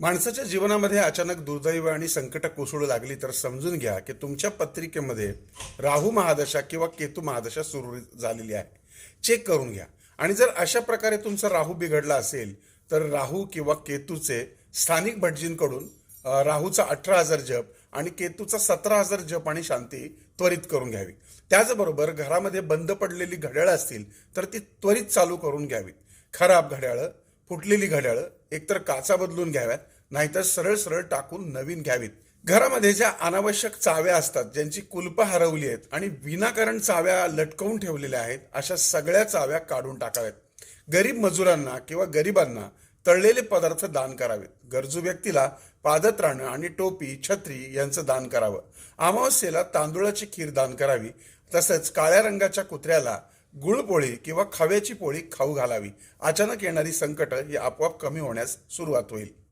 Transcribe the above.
माणसाच्या जीवनामध्ये अचानक दुर्दैव आणि संकट कोसळू लागली तर समजून घ्या की तुमच्या पत्रिकेमध्ये राहू महादशा किंवा केतू महादशा सुरू झालेली आहे. चेक करून घ्या. आणि जर अशा प्रकारे तुमचा राहू बिघडला असेल तर राहू किंवा केतूचे स्थानिक भटजींकडून राहूचा अठरा हजार जप आणि केतूचा सतरा हजार जप आणि शांती त्वरित करून घ्यावी. त्याचबरोबर घरामध्ये बंद पडलेली घड्याळं असतील तर ती त्वरित चालू करून घ्यावी. खराब घड्याळं फुटलेली घड्याळं एकतर काचा बदलून घ्याव्यात नाहीतर सरळ सरळ टाकून नवीन घ्यावीत. घरामध्ये ज्या अनावश्यक चाव्या असतात ज्यांची कुलपं हरवली आहेत आणि विनाकारण चाव्या लटकवून ठेवलेल्या आहेत अशा सगळ्या चाव्या काढून टाकाव्यात. गरीब मजुरांना किंवा गरिबांना तळलेले पदार्थ दान करावेत. गरजू व्यक्तीला पादत्राणं आणि टोपी छत्री यांचं दान करावं. अमावस्येला तांदूळाची खीर दान करावी. तसंच काळ्या रंगाच्या कुत्र्याला गुळपोळी किंवा खव्याची पोळी खाऊ घालावी. अचानक येणारी संकटं ही आपोआप कमी होण्यास सुरुवात होईल.